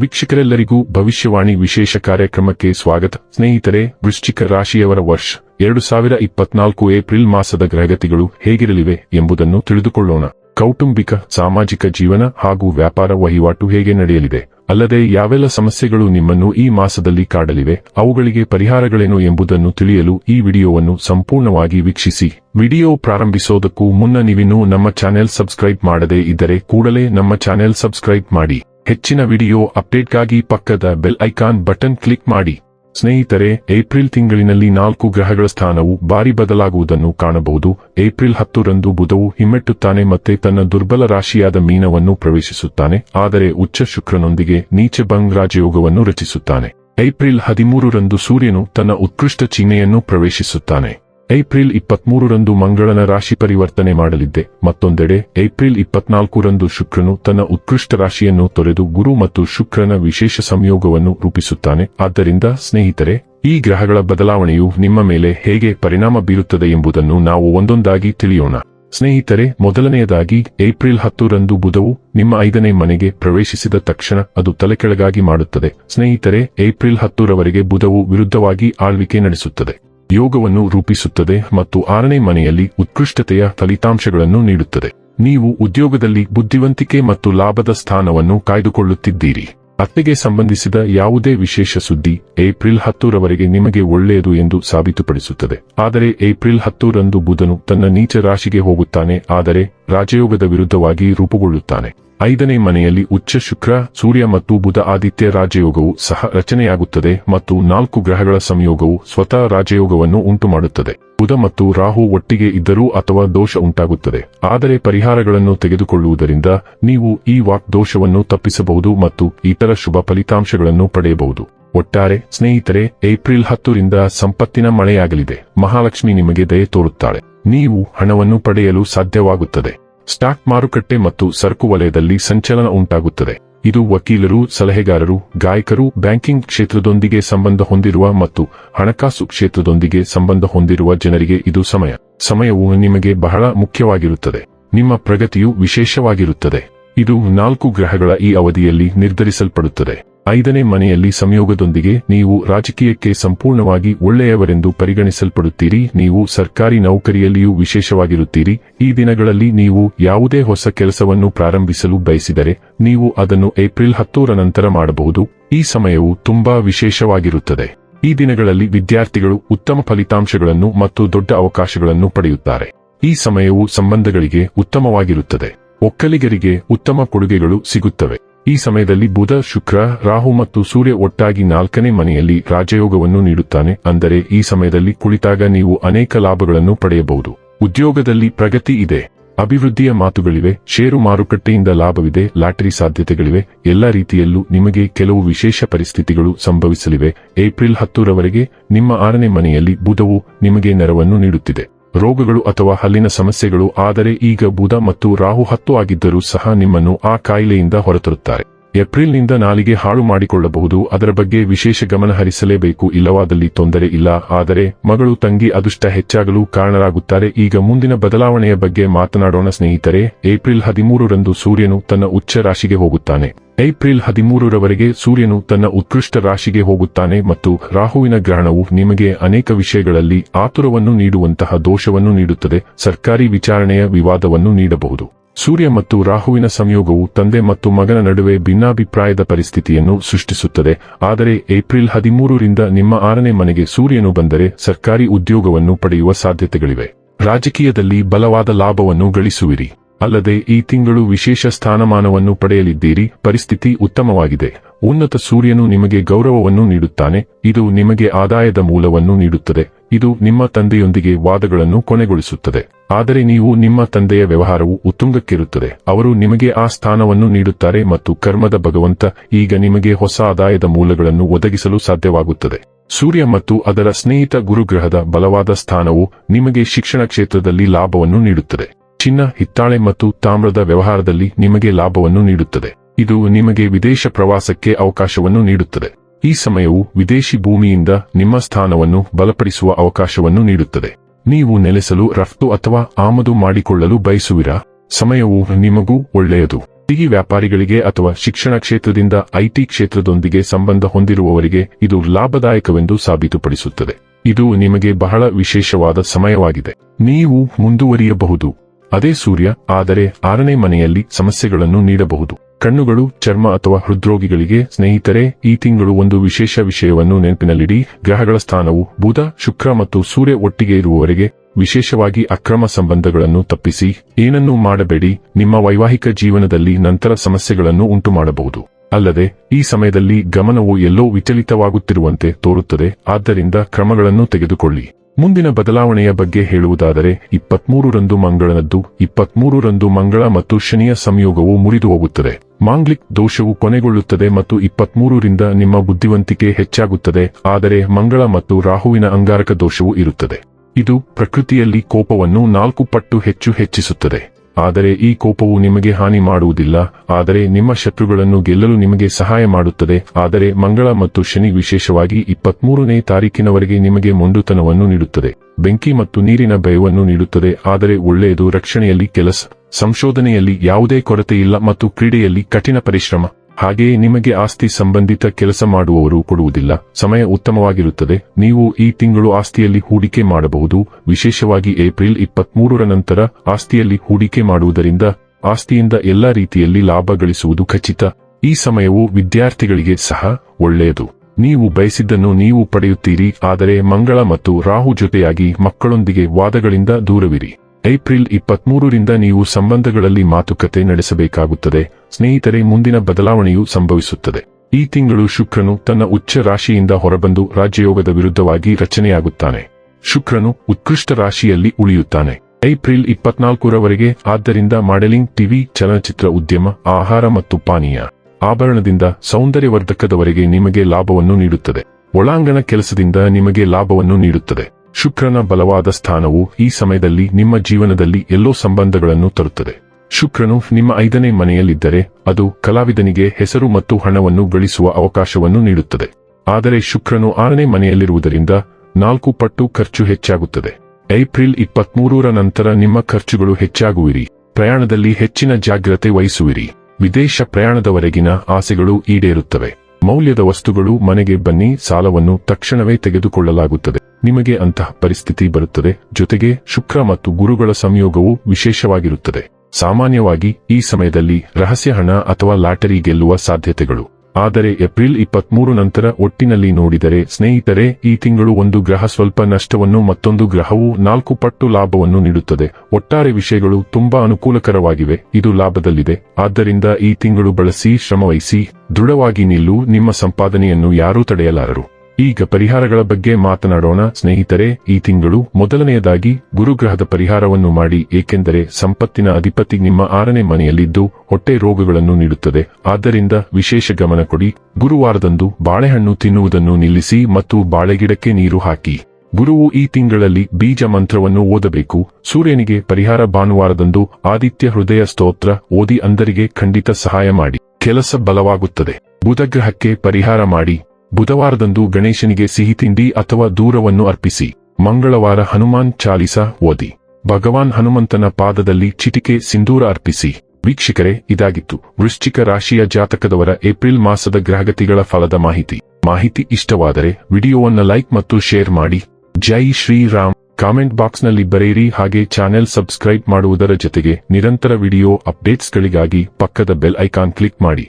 ವೀಕ್ಷಕರೆಲ್ಲರಿಗೂ ಭವಿಷ್ಯವಾಣಿ ವಿಶೇಷ ಕಾರ್ಯಕ್ರಮಕ್ಕೆ ಸ್ವಾಗತ. ಸ್ನೇಹಿತರೆ, ವೃಶ್ಚಿಕ ರಾಶಿಯವರ ವರ್ಷ ಎರಡು ಸಾವಿರ ಇಪ್ಪತ್ನಾಲ್ಕು ಏಪ್ರಿಲ್ ಮಾಸದ ಗ್ರಹಗತಿಗಳು ಹೇಗಿರಲಿವೆ ಎಂಬುದನ್ನು ತಿಳಿದುಕೊಳ್ಳೋಣ. ಕೌಟುಂಬಿಕ, ಸಾಮಾಜಿಕ ಜೀವನ ಹಾಗೂ ವ್ಯಾಪಾರ ವಹಿವಾಟು ಹೇಗೆ ನಡೆಯಲಿದೆ? ಅಲ್ಲದೆ ಯಾವೆಲ್ಲ ಸಮಸ್ಯೆಗಳು ನಿಮ್ಮನ್ನು ಈ ಮಾಸದಲ್ಲಿ ಕಾಡಲಿವೆ, ಅವುಗಳಿಗೆ ಪರಿಹಾರಗಳೇನು ಎಂಬುದನ್ನು ತಿಳಿಯಲು ಈ ವಿಡಿಯೋವನ್ನು ಸಂಪೂರ್ಣವಾಗಿ ವೀಕ್ಷಿಸಿ. ವಿಡಿಯೋ ಪ್ರಾರಂಭಿಸೋದಕ್ಕೂ ಮುನ್ನ ನೀವಿನ್ನೂ ನಮ್ಮ ಚಾನೆಲ್ ಸಬ್ಸ್ಕ್ರೈಬ್ ಮಾಡದೇ ಇದ್ದರೆ ಕೂಡಲೇ ನಮ್ಮ ಚಾನೆಲ್ ಸಬ್ಸ್ಕ್ರೈಬ್ ಮಾಡಿ. ಹೆಚ್ಚಿನ ವಿಡಿಯೋ ಅಪ್ಡೇಟ್ಗಾಗಿ ಪಕ್ಕದ ಬೆಲ್ ಐಕಾನ್ ಬಟನ್ ಕ್ಲಿಕ್ ಮಾಡಿ. ಸ್ನೇಹಿತರೆ, ಏಪ್ರಿಲ್ ತಿಂಗಳಿನಲ್ಲಿ ನಾಲ್ಕು ಗ್ರಹಗಳ ಸ್ಥಾನವು ಭಾರಿ ಬದಲಾಗುವುದನ್ನು ಕಾಣಬಹುದು. ಏಪ್ರಿಲ್ ಹತ್ತರಂದು ಬುಧವು ಹಿಮ್ಮೆಟ್ಟುತ್ತಾನೆ ಮತ್ತೆ ತನ್ನ ದುರ್ಬಲ ರಾಶಿಯಾದ ಮೀನವನ್ನು ಪ್ರವೇಶಿಸುತ್ತಾನೆ, ಆದರೆ ಉಚ್ಚ ಶುಕ್ರನೊಂದಿಗೆ ನೀಚ ಬಂಗ್ ರಾಜಯೋಗವನ್ನು ರಚಿಸುತ್ತಾನೆ. ಏಪ್ರಿಲ್ ಹದಿಮೂರರಂದು ಸೂರ್ಯನು ತನ್ನ ಉತ್ಕೃಷ್ಟ ಚಿಹ್ನೆಯನ್ನು ಪ್ರವೇಶಿಸುತ್ತಾನೆ. ಏಪ್ರಿಲ್ ಇಪ್ಪತ್ಮೂರರಂದು ಮಂಗಳನ ರಾಶಿ ಪರಿವರ್ತನೆ ಮಾಡಲಿದ್ದೆ. ಮತ್ತೊಂದೆಡೆ, ಏಪ್ರಿಲ್ ಇಪ್ಪತ್ನಾಲ್ಕರಂದು ಶುಕ್ರನು ತನ್ನ ಉತ್ಕೃಷ್ಟ ರಾಶಿಯನ್ನು ತೊರೆದು ಗುರು ಮತ್ತು ಶುಕ್ರನ ವಿಶೇಷ ಸಂಯೋಗವನ್ನು ರೂಪಿಸುತ್ತಾನೆ. ಆದ್ದರಿಂದ, ಸ್ನೇಹಿತರೆ, ಈ ಗ್ರಹಗಳ ಬದಲಾವಣೆಯು ನಿಮ್ಮ ಮೇಲೆ ಹೇಗೆ ಪರಿಣಾಮ ಬೀರುತ್ತದೆ ಎಂಬುದನ್ನು ನಾವು ಒಂದೊಂದಾಗಿ ತಿಳಿಯೋಣ. ಸ್ನೇಹಿತರೆ, ಮೊದಲನೆಯದಾಗಿ, ಏಪ್ರಿಲ್ ಹತ್ತರಂದು ಬುಧವು ನಿಮ್ಮ ಐದನೇ ಮನೆಗೆ ಪ್ರವೇಶಿಸಿದ ತಕ್ಷಣ ಅದು ತಲೆಕೆಳಗಾಗಿ ಮಾಡುತ್ತದೆ. ಸ್ನೇಹಿತರೆ, ಏಪ್ರಿಲ್ ಹತ್ತರವರೆಗೆ ಬುಧವು ವಿರುದ್ಧವಾಗಿ ಆಳ್ವಿಕೆ ನಡೆಸುತ್ತದೆ. ಯೋಗವನ್ನು ರೂಪಿಸುತ್ತದೆ ಮತ್ತು ಆರನೇ ಮನೆಯಲ್ಲಿ ಉತ್ಕೃಷ್ಟತೆಯ ಫಲಿತಾಂಶಗಳನ್ನು ನೀಡುತ್ತದೆ. ನೀವು ಉದ್ಯೋಗದಲ್ಲಿ ಬುದ್ಧಿವಂತಿಕೆ ಮತ್ತು ಲಾಭದ ಸ್ಥಾನವನ್ನು ಕಾಯ್ದುಕೊಳ್ಳುತ್ತಿದ್ದೀರಿ. ಅತ್ತೆಗೆ ಸಂಬಂಧಿಸಿದ ಯಾವುದೇ ವಿಶೇಷ ಸುದ್ದಿ ಏಪ್ರಿಲ್ ಹತ್ತರವರೆಗೆ ನಿಮಗೆ ಒಳ್ಳೆಯದು ಎಂದು ಸಾಬೀತುಪಡಿಸುತ್ತದೆ. ಆದರೆ ಏಪ್ರಿಲ್ ಹತ್ತರಂದು ಬುಧನು ತನ್ನ ನೀಚ ರಾಶಿಗೆ ಹೋಗುತ್ತಾನೆ. ಆದರೆ ರಾಜಯೋಗದ ವಿರುದ್ಧವಾಗಿ ರೂಪುಗೊಳ್ಳುತ್ತಾನೆ. ಐದನೇ ಮನೆಯಲ್ಲಿ ಉಚ್ಚ ಶುಕ್ರ, ಸೂರ್ಯ ಮತ್ತು ಬುಧ ಆದಿತ್ಯ ರಾಜಯೋಗವು ಸಹ ರಚನೆಯಾಗುತ್ತದೆ ಮತ್ತು ನಾಲ್ಕು ಗ್ರಹಗಳ ಸಂಯೋಗವು ಸ್ವತಃ ರಾಜಯೋಗವನ್ನು ಉಂಟುಮಾಡುತ್ತದೆ. ಬುಧ ಮತ್ತು ರಾಹು ಒಟ್ಟಿಗೆ ಇದ್ದರೂ ಅಥವಾ ದೋಷ ಉಂಟಾಗುತ್ತದೆ. ಆದರೆ ಪರಿಹಾರಗಳನ್ನು ತೆಗೆದುಕೊಳ್ಳುವುದರಿಂದ ನೀವು ಈ ವಾಕ್ ದೋಷವನ್ನು ತಪ್ಪಿಸಬಹುದು ಮತ್ತು ಇತರ ಶುಭ ಫಲಿತಾಂಶಗಳನ್ನು ಪಡೆಯಬಹುದು. ಒಟ್ಟಾರೆ, ಸ್ನೇಹಿತರೆ, ಏಪ್ರಿಲ್ ಹತ್ತರಿಂದ ಸಂಪತ್ತಿನ ಮಳೆಯಾಗಲಿದೆ. ಮಹಾಲಕ್ಷ್ಮಿ ನಿಮಗೆ ದಯ ತೋರುತ್ತಾಳೆ. ನೀವು ಹಣವನ್ನು ಪಡೆಯಲು ಸಾಧ್ಯವಾಗುತ್ತದೆ. ಸ್ಟಾಕ್ ಮಾರುಕಟ್ಟೆ ಮತ್ತು ಸರಕು ವಲಯದಲ್ಲಿ ಸಂಚಲನ ಉಂಟಾಗುತ್ತದೆ. ಇದು ವಕೀಲರು, ಸಲಹೆಗಾರರು, ಗಾಯಕರು, ಬ್ಯಾಂಕಿಂಗ್ ಕ್ಷೇತ್ರದೊಂದಿಗೆ ಸಂಬಂಧ ಹೊಂದಿರುವ ಮತ್ತು ಹಣಕಾಸು ಕ್ಷೇತ್ರದೊಂದಿಗೆ ಸಂಬಂಧ ಹೊಂದಿರುವ ಜನರಿಗೆ ಇದು ಸಮಯ. ಸಮಯವು ನಿಮಗೆ ಬಹಳ ಮುಖ್ಯವಾಗಿರುತ್ತದೆ. ನಿಮ್ಮ ಪ್ರಗತಿಯು ವಿಶೇಷವಾಗಿರುತ್ತದೆ. ಇದು ನಾಲ್ಕು ಗ್ರಹಗಳ ಈ ಅವಧಿಯಲ್ಲಿ ನಿರ್ಧರಿಸಲ್ಪಡುತ್ತದೆ. ಐದನೇ ಮನೆಯಲ್ಲಿ ಸಂಯೋಗದೊಂದಿಗೆ ನೀವು ರಾಜಕೀಯಕ್ಕೆ ಸಂಪೂರ್ಣವಾಗಿ ಒಳ್ಳೆಯವರೆಂದು ಪರಿಗಣಿಸಲ್ಪಡುತ್ತೀರಿ, ನೀವು ಸರ್ಕಾರಿ ನೌಕರಿಯಲ್ಲಿಯೂ ವಿಶೇಷವಾಗಿರುತ್ತೀರಿ. ಈ ದಿನಗಳಲ್ಲಿ ನೀವು ಯಾವುದೇ ಹೊಸ ಕೆಲಸವನ್ನು ಪ್ರಾರಂಭಿಸಲು ಬಯಸಿದರೆ ನೀವು ಅದನ್ನು ಏಪ್ರಿಲ್ ಹತ್ತೂರ ನಂತರ ಮಾಡಬಹುದು. ಈ ಸಮಯವು ತುಂಬಾ ವಿಶೇಷವಾಗಿರುತ್ತದೆ. ಈ ದಿನಗಳಲ್ಲಿ ವಿದ್ಯಾರ್ಥಿಗಳು ಉತ್ತಮ ಫಲಿತಾಂಶಗಳನ್ನು ಮತ್ತು ದೊಡ್ಡ ಅವಕಾಶಗಳನ್ನು ಪಡೆಯುತ್ತಾರೆ. ಈ ಸಮಯವು ಸಂಬಂಧಗಳಿಗೆ ಉತ್ತಮವಾಗಿರುತ್ತದೆ. ಒಕ್ಕಲಿಗರಿಗೆ ಉತ್ತಮ ಕೊಡುಗೆಗಳು ಸಿಗುತ್ತವೆ. ಈ ಸಮಯದಲ್ಲಿ ಬುಧ, ಶುಕ್ರ, ರಾಹು ಮತ್ತು ಸೂರ್ಯ ಒಟ್ಟಾಗಿ ನಾಲ್ಕನೇ ಮನೆಯಲ್ಲಿ ರಾಜಯೋಗವನ್ನು ನೀಡುತ್ತಾನೆ. ಅಂದರೆ ಈ ಸಮಯದಲ್ಲಿ ಕುಳಿತಾಗ ನೀವು ಅನೇಕ ಲಾಭಗಳನ್ನು ಪಡೆಯಬಹುದು. ಉದ್ಯೋಗದಲ್ಲಿ ಪ್ರಗತಿ ಇದೆ. ಅಭಿವೃದ್ಧಿಯ ಮಾತುಗಳಿವೆ. ಷೇರು ಮಾರುಕಟ್ಟೆಯಿಂದ ಲಾಭವಿದೆ. ಲಾಟರಿ ಸಾಧ್ಯತೆಗಳಿವೆ. ಎಲ್ಲ ರೀತಿಯಲ್ಲೂ ನಿಮಗೆ ಕೆಲವು ವಿಶೇಷ ಪರಿಸ್ಥಿತಿಗಳು ಸಂಭವಿಸಲಿವೆ. ಏಪ್ರಿಲ್ ಹತ್ತರವರೆಗೆ ನಿಮ್ಮ ಆರನೇ ಮನೆಯಲ್ಲಿ ಬುಧವು ನಿಮಗೆ ನೆರವನ್ನು ನೀಡುತ್ತಿದೆ. ರೋಗಗಳು ಅಥವಾ ಹಲ್ಲಿನ ಸಮಸ್ಯೆಗಳು, ಆದರೆ ಈಗ ಬುಧ ಮತ್ತು ರಾಹು ಹತ್ತು ಆಗಿದ್ದರೂ ಸಹ ನಿಮ್ಮನ್ನು ಆ ಕಾಯಿಲೆಯಿಂದ ಹೊರತರುತ್ತಾರೆ. ಏಪ್ರಿಲ್ನಿಂದ ನಾಲಿಗೆ ಹಾಳು ಮಾಡಿಕೊಳ್ಳಬಹುದು, ಅದರ ಬಗ್ಗೆ ವಿಶೇಷ ಗಮನ ಹರಿಸಲೇಬೇಕು. ಇಲ್ಲವಾದಲ್ಲಿ ತೊಂದರೆ ಇಲ್ಲ, ಆದರೆ ಮಗಳು, ತಂಗಿ ಅದೃಷ್ಟ ಹೆಚ್ಚಾಗಲು ಕಾರಣರಾಗುತ್ತಾರೆ. ಈಗ ಮುಂದಿನ ಬದಲಾವಣೆಯ ಬಗ್ಗೆ ಮಾತನಾಡೋಣ ಸ್ನೇಹಿತರೆ. ಏಪ್ರಿಲ್ ಹದಿಮೂರರಂದು ಸೂರ್ಯನು ತನ್ನ ಉಚ್ಚ ರಾಶಿಗೆ ಹೋಗುತ್ತಾನೆ. ಏಪ್ರಿಲ್ ಹದಿಮೂರರವರೆಗೆ ಸೂರ್ಯನು ತನ್ನ ಉತ್ಕೃಷ್ಟ ರಾಶಿಗೆ ಹೋಗುತ್ತಾನೆ ಮತ್ತು ರಾಹುವಿನ ಗ್ರಹಣವು ನಿಮಗೆ ಅನೇಕ ವಿಷಯಗಳಲ್ಲಿ ಆತುರವನ್ನು ನೀಡುವಂತಹ ದೋಷವನ್ನು ನೀಡುತ್ತದೆ. ಸರ್ಕಾರಿ ವಿಚಾರಣೆಯ ವಿವಾದವನ್ನು ನೀಡಬಹುದು. ಸೂರ್ಯ ಮತ್ತು ರಾಹುವಿನ ಸಂಯೋಗವು ತಂದೆ ಮತ್ತು ಮಗನ ನಡುವೆ ಭಿನ್ನಾಭಿಪ್ರಾಯದ ಪರಿಸ್ಥಿತಿಯನ್ನು ಸೃಷ್ಟಿಸುತ್ತದೆ. ಆದರೆ ಏಪ್ರಿಲ್ ಹದಿಮೂರರಿಂದ ನಿಮ್ಮ ಆರನೇ ಮನೆಗೆ ಸೂರ್ಯನು ಬಂದರೆ ಸರ್ಕಾರಿ ಉದ್ಯೋಗವನ್ನು ಪಡೆಯುವ ಸಾಧ್ಯತೆಗಳಿವೆ. ರಾಜಕೀಯದಲ್ಲಿ ಬಲವಾದ ಲಾಭವನ್ನು ಗಳಿಸುವಿರಿ. ಅಲ್ಲದೆ ಈ ತಿಂಗಳು ವಿಶೇಷ ಸ್ಥಾನಮಾನವನ್ನು ಪಡೆಯಲಿದ್ದೀರಿ. ಪರಿಸ್ಥಿತಿ ಉತ್ತಮವಾಗಿದೆ. ಉನ್ನತ ಸೂರ್ಯನು ನಿಮಗೆ ಗೌರವವನ್ನು ನೀಡುತ್ತಾನೆ. ಇದು ನಿಮಗೆ ಆದಾಯದ ಮೂಲವನ್ನು ನೀಡುತ್ತದೆ. ಇದು ನಿಮ್ಮ ತಂದೆಯೊಂದಿಗೆ ವಾದಗಳನ್ನು ಕೊನೆಗೊಳಿಸುತ್ತದೆ. ಆದರೆ ನೀವು ನಿಮ್ಮ ತಂದೆಯ ವ್ಯವಹಾರವು ಉತ್ತುಂಗಕ್ಕಿರುತ್ತದೆ. ಅವರು ನಿಮಗೆ ಆ ಸ್ಥಾನವನ್ನು ನೀಡುತ್ತಾರೆ ಮತ್ತು ಕರ್ಮದ ಭಗವಂತ ಈಗ ನಿಮಗೆ ಹೊಸ ಆದಾಯದ ಮೂಲಗಳನ್ನು ಒದಗಿಸಲು ಸಾಧ್ಯವಾಗುತ್ತದೆ. ಸೂರ್ಯ ಮತ್ತು ಅದರ ಸ್ನೇಹಿತ ಗುರುಗ್ರಹದ ಬಲವಾದ ಸ್ಥಾನವು ನಿಮಗೆ ಶಿಕ್ಷಣ ಕ್ಷೇತ್ರದಲ್ಲಿ ಲಾಭವನ್ನು ನೀಡುತ್ತದೆ. ಚಿನ್ನ, ಹಿತ್ತಾಳೆ ಮತ್ತು ತಾಮ್ರದ ವ್ಯವಹಾರದಲ್ಲಿ ನಿಮಗೆ ಲಾಭವನ್ನು ನೀಡುತ್ತದೆ. ಇದು ನಿಮಗೆ ವಿದೇಶ ಪ್ರವಾಸಕ್ಕೆ ಅವಕಾಶವನ್ನು ನೀಡುತ್ತದೆ. ಈ ಸಮಯವು ವಿದೇಶಿ ಭೂಮಿಯಿಂದ ನಿಮ್ಮ ಸ್ಥಾನವನ್ನು ಬಲಪಡಿಸುವ ಅವಕಾಶವನ್ನು ನೀಡುತ್ತದೆ. ನೀವು ನೆಲೆಸಲು ರಫ್ತು ಅಥವಾ ಆಮದು ಮಾಡಿಕೊಳ್ಳಲು ಬಯಸುವಿರಾ? ಸಮಯವು ನಿಮಗೂ ಒಳ್ಳೆಯದು. ಖಾಸಗಿ ವ್ಯಾಪಾರಿಗಳಿಗೆ ಅಥವಾ ಶಿಕ್ಷಣ ಕ್ಷೇತ್ರದಿಂದ ಐಟಿ ಕ್ಷೇತ್ರದೊಂದಿಗೆ ಸಂಬಂಧ ಹೊಂದಿರುವವರಿಗೆ ಇದು ಲಾಭದಾಯಕವೆಂದು ಸಾಬೀತುಪಡಿಸುತ್ತದೆ. ಇದು ನಿಮಗೆ ಬಹಳ ವಿಶೇಷವಾದ ಸಮಯವಾಗಿದೆ. ನೀವು ಮುಂದುವರಿಯಬಹುದು. ಅದೇ ಸೂರ್ಯ, ಆದರೆ ಆರನೇ ಮನೆಯಲ್ಲಿ ಸಮಸ್ಯೆಗಳನ್ನು ನೀಡಬಹುದು. ಕಣ್ಣುಗಳು, ಚರ್ಮ ಅಥವಾ ಹೃದ್ರೋಗಿಗಳಿಗೆ ಸ್ನೇಹಿತರೆ, ಈ ತಿಂಗಳು ಒಂದು ವಿಶೇಷ ವಿಷಯವನ್ನು ನೆನಪಿನಲ್ಲಿಡಿ. ಗ್ರಹಗಳ ಸ್ಥಾನವು ಬುಧ, ಶುಕ್ರ ಮತ್ತು ಸೂರ್ಯ ಒಟ್ಟಿಗೆ ಇರುವವರೆಗೆ ವಿಶೇಷವಾಗಿ ಅಕ್ರಮ ಸಂಬಂಧಗಳನ್ನು ತಪ್ಪಿಸಿ. ಏನನ್ನೂ ಮಾಡಬೇಡಿ. ನಿಮ್ಮ ವೈವಾಹಿಕ ಜೀವನದಲ್ಲಿ ನಂತರ ಸಮಸ್ಯೆಗಳನ್ನು ಉಂಟುಮಾಡಬಹುದು. ಅಲ್ಲದೆ, ಈ ಸಮಯದಲ್ಲಿ ಗಮನವು ಎಲ್ಲೋ ವಿಚಲಿತವಾಗುತ್ತಿರುವಂತೆ ತೋರುತ್ತದೆ. ಆದ್ದರಿಂದ ಕ್ರಮಗಳನ್ನು ತೆಗೆದುಕೊಳ್ಳಿ. ಮುಂದಿನ ಬದಲಾವಣೆಯ ಬಗ್ಗೆ ಹೇಳುವುದಾದರೆ, ಇಪ್ಪತ್ಮೂರರಂದು ಮಂಗಳನದ್ದು, ಇಪ್ಪತ್ಮೂರರಂದು ಮಂಗಳ ಮತ್ತು ಶನಿಯ ಸಂಯೋಗವು ಮುರಿದು ಹೋಗುತ್ತದೆ. ಮಾಂಗ್ಲಿಕ್ ದೋಷವು ಕೊನೆಗೊಳ್ಳುತ್ತದೆ ಮತ್ತು ಇಪ್ಪತ್ಮೂರರಿಂದ ನಿಮ್ಮ ಬುದ್ಧಿವಂತಿಕೆ ಹೆಚ್ಚಾಗುತ್ತದೆ, ಆದರೆ ಮಂಗಳ ಮತ್ತು ರಾಹುವಿನ ಅಂಗಾರಕ ದೋಷವು ಇರುತ್ತದೆ. ಇದು ಪ್ರಕೃತಿಯಲ್ಲಿ ಕೋಪವನ್ನು ನಾಲ್ಕು ಪಟ್ಟು ಹೆಚ್ಚು ಹೆಚ್ಚಿಸುತ್ತದೆ. ಆದರೆ ಈ ಕೋಪವು ನಿಮಗೆ ಹಾನಿ ಮಾಡುವುದಿಲ್ಲ, ಆದರೆ ನಿಮ್ಮ ಶತ್ರುಗಳನ್ನು ಗೆಲ್ಲಲು ನಿಮಗೆ ಸಹಾಯ ಮಾಡುತ್ತದೆ. ಆದರೆ ಮಂಗಳ ಮತ್ತು ಶನಿ ವಿಶೇಷವಾಗಿ ಇಪ್ಪತ್ಮೂರನೇ ತಾರೀಕಿನವರೆಗೆ ನಿಮಗೆ ಮೊಂಡುತನವನ್ನು ನೀಡುತ್ತದೆ, ಬೆಂಕಿ ಮತ್ತು ನೀರಿನ ಭಯವನ್ನು ನೀಡುತ್ತದೆ. ಆದರೆ ಒಳ್ಳೆಯದು ರಕ್ಷಣೆಯಲ್ಲಿ ಕೆಲಸ, ಸಂಶೋಧನೆಯಲ್ಲಿ ಯಾವುದೇ ಕೊರತೆಯಿಲ್ಲ ಮತ್ತು ಕ್ರೀಡೆಯಲ್ಲಿ ಕಠಿಣ ಪರಿಶ್ರಮ. ಹಾಗೆಯೇ ನಿಮಗೆ ಆಸ್ತಿ ಸಂಬಂಧಿತ ಕೆಲಸ ಮಾಡುವವರು ಕೊಡುವುದಿಲ್ಲ. ಸಮಯ ಉತ್ತಮವಾಗಿರುತ್ತದೆ. ನೀವು ಈ ತಿಂಗಳು ಆಸ್ತಿಯಲ್ಲಿ ಹೂಡಿಕೆ ಮಾಡಬಹುದು. ವಿಶೇಷವಾಗಿ ಏಪ್ರಿಲ್ ಇಪ್ಪತ್ಮೂರರ ನಂತರ ಆಸ್ತಿಯಲ್ಲಿ ಹೂಡಿಕೆ ಮಾಡುವುದರಿಂದ ಆಸ್ತಿಯಿಂದ ಎಲ್ಲಾ ರೀತಿಯಲ್ಲಿ ಲಾಭ ಗಳಿಸುವುದು ಖಚಿತ. ಈ ಸಮಯವು ವಿದ್ಯಾರ್ಥಿಗಳಿಗೆ ಸಹ ಒಳ್ಳೆಯದು. ನೀವು ಬಯಸಿದ್ದನ್ನು ನೀವು ಪಡೆಯುತ್ತೀರಿ. ಆದರೆ ಮಂಗಳ ಮತ್ತು ರಾಹು ಜೊತೆಯಾಗಿ ಮಕ್ಕಳೊಂದಿಗೆ ವಾದಗಳಿಂದ ದೂರವಿರಿ. ಏಪ್ರಿಲ್ ಇಪ್ಪತ್ಮೂರರಿಂದ ನೀವು ಸಂಬಂಧಗಳಲ್ಲಿ ಮಾತುಕತೆ ನಡೆಸಬೇಕಾಗುತ್ತದೆ. ಸ್ನೇಹಿತರೆ, ಮುಂದಿನ ಬದಲಾವಣೆಯು ಸಂಭವಿಸುತ್ತದೆ. ಈ ತಿಂಗಳು ಶುಕ್ರನು ತನ್ನ ಉಚ್ಚ ರಾಶಿಯಿಂದ ಹೊರಬಂದು ರಾಜ್ಯಯೋಗದ ವಿರುದ್ಧವಾಗಿ ರಚನೆಯಾಗುತ್ತಾನೆ. ಶುಕ್ರನು ಉತ್ಕೃಷ್ಟ ರಾಶಿಯಲ್ಲಿ ಉಳಿಯುತ್ತಾನೆ. ಏಪ್ರಿಲ್ ಇಪ್ಪತ್ನಾಲ್ಕರವರೆಗೆ, ಆದ್ದರಿಂದ ಮಾಡೆಲಿಂಗ್ ಟಿವಿ ಚಲನಚಿತ್ರ ಉದ್ಯಮ, ಆಹಾರ ಮತ್ತು ಪಾನೀಯ ಆಭರಣದಿಂದ ಸೌಂದರ್ಯವರ್ಧಕದವರೆಗೆ ನಿಮಗೆ ಲಾಭವನ್ನು ನೀಡುತ್ತದೆ. ಒಳಾಂಗಣ ಕೆಲಸದಿಂದ ನಿಮಗೆ ಲಾಭವನ್ನು ನೀಡುತ್ತದೆ. ಶುಕ್ರನ ಬಲವಾದ ಸ್ಥಾನವು ಈ ಸಮಯದಲ್ಲಿ ನಿಮ್ಮ ಜೀವನದಲ್ಲಿ ಎಲ್ಲೋ ಸಂಬಂಧಗಳನ್ನು ತರುತ್ತದೆ. ಶುಕ್ರನು ನಿಮ್ಮ ಐದನೇ ಮನೆಯಲ್ಲಿದ್ದರೆ ಅದು ಕಲಾವಿದನಿಗೆ ಹೆಸರು ಮತ್ತು ಹಣವನ್ನು ಗಳಿಸುವ ಅವಕಾಶವನ್ನು ನೀಡುತ್ತದೆ. ಆದರೆ ಶುಕ್ರನು ಆರನೇ ಮನೆಯಲ್ಲಿರುವುದರಿಂದ ನಾಲ್ಕು ಪಟ್ಟು ಖರ್ಚು ಹೆಚ್ಚಾಗುತ್ತದೆ. ಏಪ್ರಿಲ್ ಇಪ್ಪತ್ಮೂರರ ನಂತರ ನಿಮ್ಮ ಖರ್ಚುಗಳು ಹೆಚ್ಚಾಗುವಿರಿ. ಪ್ರಯಾಣದಲ್ಲಿ ಹೆಚ್ಚಿನ ಜಾಗ್ರತೆ ವಹಿಸುವಿರಿ. ವಿದೇಶ ಪ್ರಯಾಣದವರೆಗಿನ ಆಸೆಗಳು ಈಡೇರುತ್ತವೆ. ಮೌಲ್ಯದ ವಸ್ತುಗಳು ಮನೆಗೆ ಬನ್ನಿ, ಸಾಲವನ್ನು ತಕ್ಷಣವೇ ತೆಗೆದುಕೊಳ್ಳಲಾಗುತ್ತದೆ. ನಿಮಗೆ ಅಂತಹ ಪರಿಸ್ಥಿತಿ ಬರುತ್ತದೆ. ಜೊತೆಗೆ ಶುಕ್ರ ಮತ್ತು ಗುರುಗಳ ಸಂಯೋಗವು ವಿಶೇಷವಾಗಿರುತ್ತದೆ. ಸಾಮಾನ್ಯವಾಗಿ ಈ ಸಮಯದಲ್ಲಿ ರಹಸ್ಯ ಹಣ ಅಥವಾ ಲಾಟರಿ ಗೆಲ್ಲುವ ಸಾಧ್ಯತೆಗಳು. ಆದರೆ ಏಪ್ರಿಲ್ ಇಪ್ಪತ್ಮೂರು ನಂತರ ಒಟ್ಟಿನಲ್ಲಿ ನೋಡಿದರೆ ಸ್ನೇಹಿತರೆ, ಈ ತಿಂಗಳು ಒಂದು ಗ್ರಹ ಸ್ವಲ್ಪ ನಷ್ಟವನ್ನು ಮತ್ತೊಂದು ಗ್ರಹವು ನಾಲ್ಕು ಪಟ್ಟು ಲಾಭವನ್ನು ನೀಡುತ್ತದೆ. ಒಟ್ಟಾರೆ ವಿಷಯಗಳು ತುಂಬಾ ಅನುಕೂಲಕರವಾಗಿವೆ. ಇದು ಲಾಭದಲ್ಲಿದೆ. ಆದ್ದರಿಂದ ಈ ತಿಂಗಳು ಬಳಸಿ ಶ್ರಮವಹಿಸಿ, ದೃಢವಾಗಿ ನಿಲ್ಲು ನಿಮ್ಮ ಸಂಪಾದನೆಯನ್ನು ಯಾರೂ ತಡೆಯಲಾರರು. ಈಗ ಪರಿಹಾರಗಳ ಬಗ್ಗೆ ಮಾತನಾಡೋಣ, ಸ್ನೇಹಿತರೆ, ಈ ತಿಂಗಳು ಮೊದಲನೆಯದಾಗಿ ಗುರುಗ್ರಹದ ಪರಿಹಾರವನ್ನು ಮಾಡಿ, ಏಕೆಂದರೆ ಸಂಪತ್ತಿನ ಅಧಿಪತಿ ನಿಮ್ಮ ಆರನೇ ಮನೆಯಲ್ಲಿದ್ದು ಹೊಟ್ಟೆ ರೋಗಗಳನ್ನು ನೀಡುತ್ತದೆ. ಆದ್ದರಿಂದ ವಿಶೇಷ ಗಮನ ಕೊಡಿ, ಗುರುವಾರದಂದು ಬಾಳೆಹಣ್ಣು ತಿನ್ನುವುದನ್ನು ನಿಲ್ಲಿಸಿ ಮತ್ತು ಬಾಳೆಗಿಡಕ್ಕೆ ನೀರು ಹಾಕಿ. ಗುರುವು ಈ ತಿಂಗಳಲ್ಲಿ ಬೀಜ ಮಂತ್ರವನ್ನು ಓದಬೇಕು. ಸೂರ್ಯನಿಗೆ ಪರಿಹಾರ ಭಾನುವಾರದಂದು ಆದಿತ್ಯ ಹೃದಯ ಸ್ತೋತ್ರ ಓದಿ ಅಂದರಿಗೆ ಖಂಡಿತ ಸಹಾಯ ಮಾಡಿ. ಕೆಲಸ ಬಲವಾಗುತ್ತದೆ. ಬುಧಗ್ರಹಕ್ಕೆ ಪರಿಹಾರ ಮಾಡಿ. ಬುಧವಾರದಂದು ಗಣೇಶನಿಗೆ ಸಿಹಿ ತಿಂಡಿ ಅಥವಾ ದೂರವನ್ನು ಅರ್ಪಿಸಿ. ಮಂಗಳವಾರ ಹನುಮಾನ್ ಚಾಲಿಸ ಓದಿ. ಭಗವಾನ್ ಹನುಮಂತನ ಪಾದದಲ್ಲಿ ಚಿಟಿಕೆ ಸಿಂಧೂರ ಅರ್ಪಿಸಿ. ವೀಕ್ಷಕರೇ, ಇದಾಗಿತ್ತು. ವೃಶ್ಚಿಕ ರಾಶಿಯ ಜಾತಕದವರ ಏಪ್ರಿಲ್ ಮಾಸದ ಗ್ರಹಗತಿಗಳ ಫಲದ ಮಾಹಿತಿ. ಮಾಹಿತಿ ಇಷ್ಟವಾದರೆ ವಿಡಿಯೋವನ್ನು ಲೈಕ್ ಮತ್ತು ಶೇರ್ ಮಾಡಿ. ಜೈ ಶ್ರೀರಾಮ್. ಕಾಮೆಂಟ್ ಬಾಕ್ಸ್ನಲ್ಲಿ ಬರೆಯಿರಿ. ಹಾಗೆ ಚಾನೆಲ್ ಸಬ್ಸ್ಕ್ರೈಬ್ ಮಾಡುವುದರ ಜೊತೆಗೆ ನಿರಂತರ ವಿಡಿಯೋ ಅಪ್ಡೇಟ್ಸ್ಗಳಿಗಾಗಿ ಪಕ್ಕದ ಬೆಲ್ ಐಕಾನ್ ಕ್ಲಿಕ್ ಮಾಡಿ.